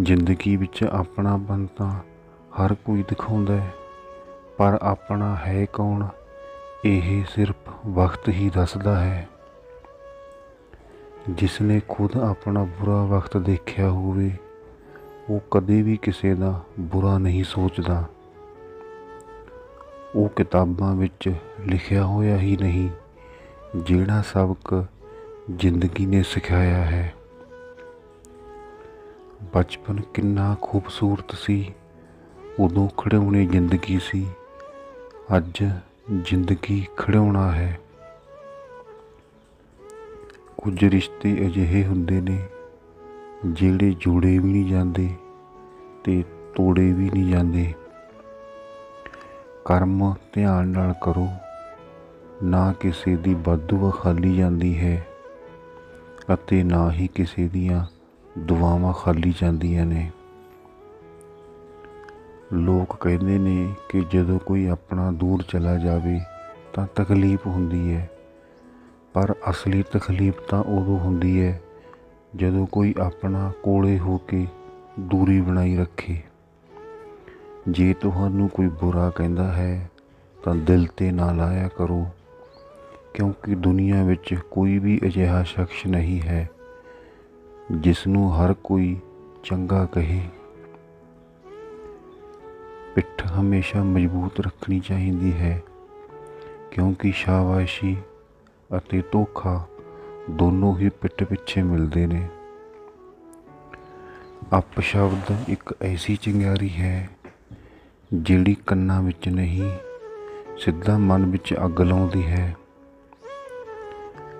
ਜ਼ਿੰਦਗੀ ਵਿੱਚ ਆਪਣਾਪਨ ਤਾਂ ਹਰ ਕੋਈ ਦਿਖਾਉਂਦਾ ਹੈ, ਪਰ ਆਪਣਾ ਹੈ ਕੌਣ, ਇਹ ਸਿਰਫ ਵਕਤ ਹੀ ਦੱਸਦਾ ਹੈ। ਜਿਸ ਨੇ ਖੁਦ ਆਪਣਾ ਬੁਰਾ ਵਕਤ ਦੇਖਿਆ ਹੋਵੇ, ਉਹ ਕਦੇ ਵੀ ਕਿਸੇ ਦਾ ਬੁਰਾ ਨਹੀਂ ਸੋਚਦਾ। ਉਹ ਕਿਤਾਬਾਂ ਵਿੱਚ ਲਿਖਿਆ ਹੋਇਆ ਹੀ ਨਹੀਂ, ਜਿਹੜਾ ਸਬਕ ਜ਼ਿੰਦਗੀ ਨੇ ਸਿਖਾਇਆ ਹੈ। ਬਚਪਨ ਕਿੰਨਾ ਖੂਬਸੂਰਤ ਸੀ। ਉਦੋਂ ਖਿਡੌਣੇ ਜ਼ਿੰਦਗੀ ਸੀ। ਅੱਜ ਜ਼ਿੰਦਗੀ ਖਿਡੌਣਾ ਹੈ। ਕੁਝ ਰਿਸ਼ਤੇ ਅਜਿਹੇ ਹੁੰਦੇ ਨੇ ਜਿਹੜੇ ਜੋੜੇ ਵੀ ਨਹੀਂ ਜਾਂਦੇ ਤੇ ਤੋੜੇ ਵੀ ਨਹੀਂ ਜਾਂਦੇ। ਕਰਮ ਧਿਆਨ ਨਾਲ ਕਰੋ। ਨਾ ਕਿਸੇ ਦੀ ਬਦਦੁਆ ਖਾਲੀ ਜਾਂਦੀ ਹੈ ਅਤੇ ਨਾ ਹੀ ਕਿਸੇ ਦੀਆਂ ਦੁਆਵਾਂ ਖਾਲੀ ਜਾਂਦੀਆਂ ਨੇ। ਲੋਕ ਕਹਿੰਦੇ ਨੇ ਕਿ ਜਦੋਂ ਕੋਈ ਆਪਣਾ ਦੂਰ ਚਲਾ ਜਾਵੇ ਤਾਂ ਤਕਲੀਫ ਹੁੰਦੀ ਹੈ, ਪਰ ਅਸਲੀ ਤਕਲੀਫ ਤਾਂ ਉਦੋਂ ਹੁੰਦੀ ਹੈ ਜਦੋਂ ਕੋਈ ਆਪਣਾ ਕੋਲੇ ਹੋ ਕੇ ਦੂਰੀ ਬਣਾਈ ਰੱਖੇ। ਜੇ ਤੁਹਾਨੂੰ ਕੋਈ ਬੁਰਾ ਕਹਿੰਦਾ ਹੈ ਤਾਂ ਦਿਲ ਤੇ ਨਾ ਲਾਇਆ ਕਰੋ, ਕਿਉਂਕਿ ਦੁਨੀਆ ਵਿੱਚ ਕੋਈ ਵੀ ਅਜਿਹਾ ਸ਼ਖਸ ਨਹੀਂ ਹੈ। ਜਿਸ ਨੂੰ ਹਰ ਕੋਈ ਚੰਗਾ ਕਹੇ। ਪਿੱਠ ਹਮੇਸ਼ਾ ਮਜ਼ਬੂਤ ਰੱਖਣੀ ਚਾਹੀਦੀ ਹੈ, ਕਿਉਂਕਿ ਸ਼ਾਬਾਸ਼ੀ ਅਤੇ ਧੋਖਾ ਦੋਨੋਂ ਹੀ ਪਿੱਠ ਪਿੱਛੇ ਮਿਲਦੇ ਨੇ। ਅਪਸ਼ਬਦ ਇੱਕ ਐਸੀ ਚਿੰਗਾਰੀ ਹੈ, ਜਿਹੜੀ ਕੰਨਾਂ ਵਿੱਚ ਨਹੀਂ, ਸਿੱਧਾ ਮਨ ਵਿੱਚ ਅੱਗ ਲਾਉਂਦੀ ਹੈ।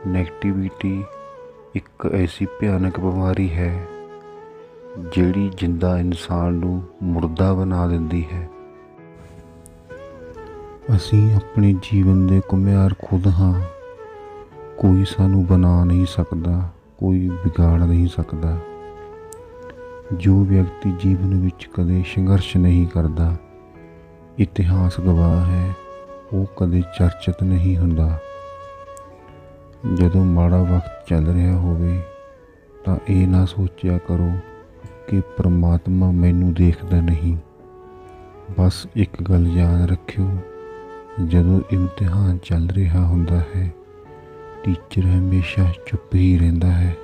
ਨੈਗੇਟਿਵਿਟੀ ਇੱਕ ਐਸੀ ਭਿਆਨਕ ਬਿਮਾਰੀ ਹੈ, ਜਿਹੜੀ ਜਿੰਦਾ ਇਨਸਾਨ ਨੂੰ ਮੁਰਦਾ ਬਣਾ ਦਿੰਦੀ ਹੈ। ਅਸੀਂ ਆਪਣੇ ਜੀਵਨ ਦੇ ਕੁਮਿਆਰ ਖੁਦ ਹਾਂ। ਕੋਈ ਸਾਨੂੰ ਬਣਾ ਨਹੀਂ ਸਕਦਾ, ਕੋਈ ਵਿਗਾੜ ਨਹੀਂ ਸਕਦਾ। ਜੋ ਵਿਅਕਤੀ ਜੀਵਨ ਵਿੱਚ ਕਦੇ ਸੰਘਰਸ਼ ਨਹੀਂ ਕਰਦਾ ਇਤਿਹਾਸ ਗਵਾਹ ਹੈ, ਉਹ ਕਦੇ ਚਰਚਿਤ ਨਹੀਂ ਹੁੰਦਾ। ਜਦੋਂ ਮਾੜਾ ਵਕਤ ਚੱਲ ਰਿਹਾ ਹੋਵੇ ਤਾਂ ਇਹ ਨਾ ਸੋਚਿਆ ਕਰੋ ਕਿ ਪ੍ਰਮਾਤਮਾ ਮੈਨੂੰ ਦੇਖਦਾ ਨਹੀਂ। ਬਸ ਇੱਕ ਗੱਲ ਯਾਦ ਰੱਖਿਓ, ਜਦੋਂ ਇਮਤਿਹਾਨ ਚੱਲ ਰਿਹਾ ਹੁੰਦਾ ਹੈ, ਟੀਚਰ ਹਮੇਸ਼ਾ ਚੁੱਪ ਹੀ ਰਹਿੰਦਾ ਹੈ।